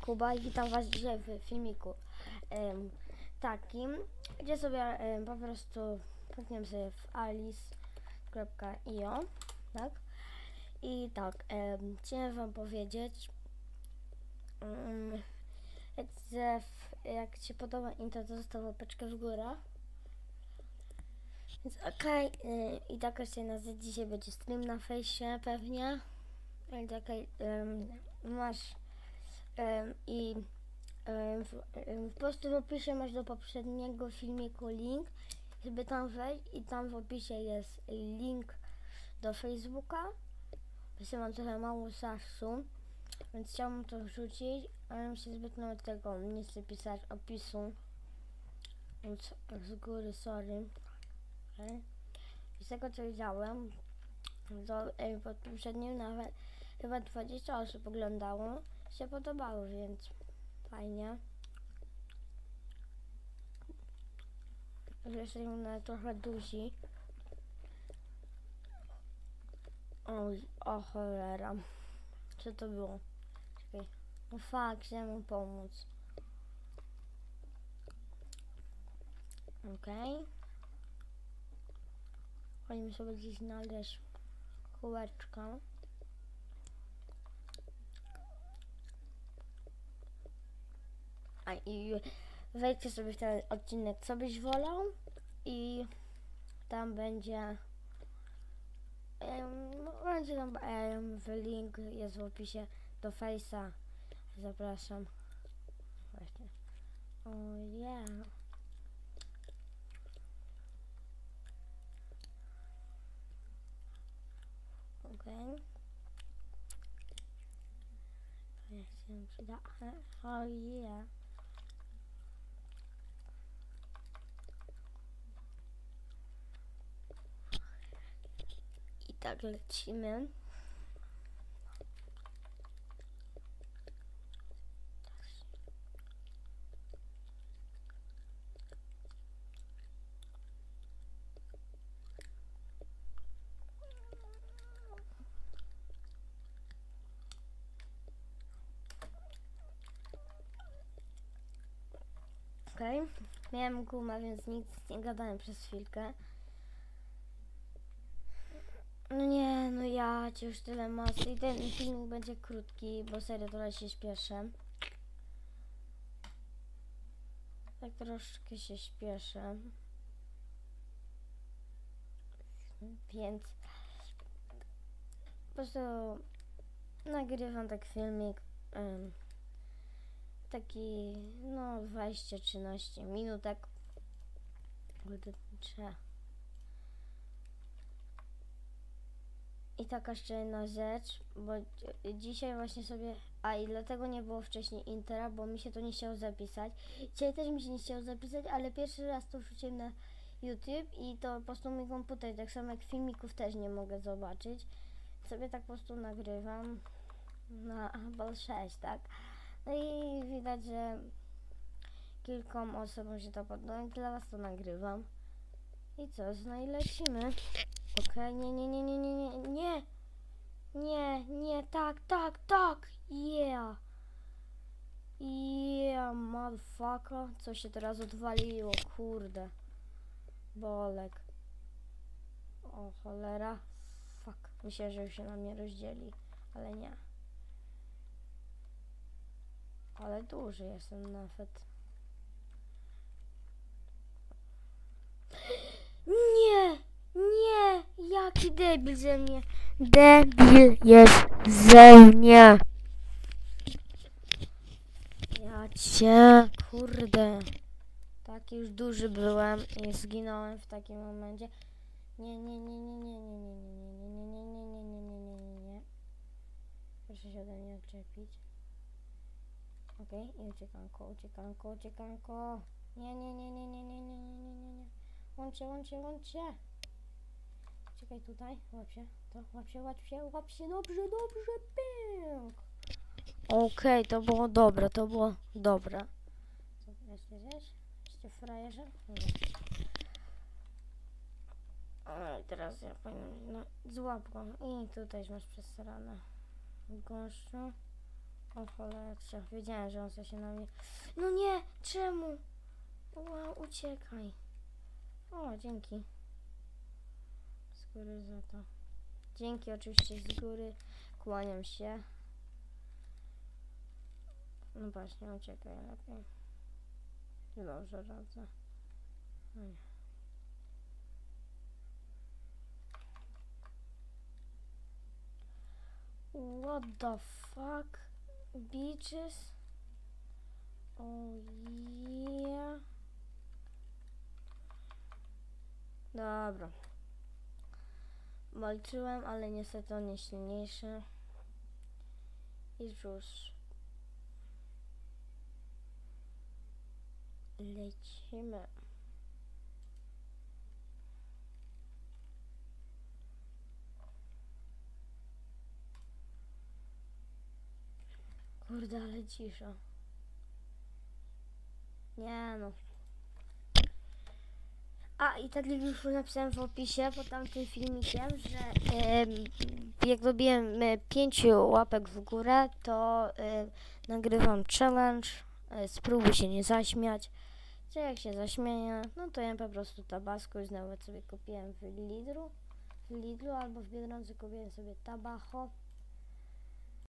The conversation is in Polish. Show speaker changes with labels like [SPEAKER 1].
[SPEAKER 1] Kuba i witam was dzisiaj w filmiku em, takim, gdzie sobie po prostu klikniemy sobie w alice.io, tak? I tak, em, chciałem wam powiedzieć, um, jak ci się podoba intro, to zostaw łapeczkę w górę. Więc okej, y, i tak jeszcze na z- dzisiaj będzie stream na fejsie pewnie. Więc em, masz em, i em, w, po prostu w opisie masz do poprzedniego filmiku link, żeby tam wejść i tam w opisie jest link do Facebooka. Mam trochę mało czasu, więc chciałbym to wrzucić, ale mi się zbyt nawet tego nie chcę pisać opisu. Więc z góry sorry. Okay. Z tego co widziałem, to pod poprzednim nawet chyba 20 osób oglądało, się podobało, więc fajnie. Jesteśmy na trochę duzi. Oj, o cholera. Co to było? Czekaj. No chciałem mu pomóc. Okej. Okay. Chodźmy sobie gdzieś znaleźć kółeczka. I wejdźcie sobie w ten odcinek, co byś wolał i tam będzie no, będzie tam link jest w opisie do Face'a. Zapraszam. Właśnie. O oh, yeah. Okej. To ja się przyda. Oh yeah. Tak lecimy. Okej. Miałem gumę, więc nic nie gadałem przez chwilkę. No nie, no ja ci już tyle masy i ten filmik będzie krótki, bo serio trochę się śpieszę. Tak troszkę się śpieszę. Więc po prostu nagrywam tak filmik. em, taki no 20-13 minutek. Trzeba. I taka jeszcze jedna rzecz, bo dzi- dzisiaj właśnie sobie, a i dlatego nie było wcześniej intera, bo mi się to nie chciało zapisać. Dzisiaj też mi się nie chciało zapisać, ale pierwszy raz to wrzuciłem na YouTube i to po prostu mój komputer, tak samo jak filmików też nie mogę zobaczyć. Sobie tak po prostu nagrywam na Ball 6, tak? No i widać, że kilkom osobom się to podoba dla was to nagrywam. I co, no i lecimy. Okej, nie, nie, nie, nie, nie, nie, nie. Nie, nie, tak, tak, tak, yeah. Yeah, motherfucker. Co się teraz odwaliło, kurde. Bolek. O, cholera. Fuck. Myślę, że już się na mnie rozdzieli, ale nie. Ale duży jestem nawet. Nie! Nie! Jaki debil ze mnie! Debil jest ze mnie! Ja cię, kurde. Taki już duży byłem i zginąłem w takim momencie. Nie, nie, nie, nie, nie, nie, nie, nie, nie, nie, nie, nie, nie, nie, nie, nie, nie. Proszę się ode mnie odczepić. Okej, i uciekanko, uciekanko, uciekanko. Nie, nie, nie, nie, nie, nie, nie, nie, nie, nie. Łączcie, łączcie, łączcie. Czekaj tutaj, łap się, to łap się, łap się, łap się, dobrze, dobrze, pęk. Okej, to było dobre, to było dobre. Co jeszcze gdzieś? Jeszcze frajerze? Oj, teraz ja powiem, no złap go i tutaj masz przesrane. Gościu. O cholercia, wiedziałem, że on chce się na mnie... No nie, czemu? Wow, uciekaj. O, dzięki. Góry za to. Dzięki oczywiście z góry. Kłaniam się. No właśnie, uciekaj lepiej. Dobrze radzę. Oj. What the fuck? Beaches? Oh yeah. Dobra. Walczyłem, ale niestety on jest silniejszy. I już. Lecimy. Kurde, ale cisza. Nie no. A i tak jak już napisałem w opisie pod tamtym filmikiem, że jak dobiłem e, pięciu łapek w górę, to e, nagrywam challenge. E, spróbuj się nie zaśmiać. Czy jak się zaśmieję, no to ja po prostu tabasco i znowu sobie kupiłem w Lidlu. W Lidlu albo w Biedronce kupiłem sobie tabacho.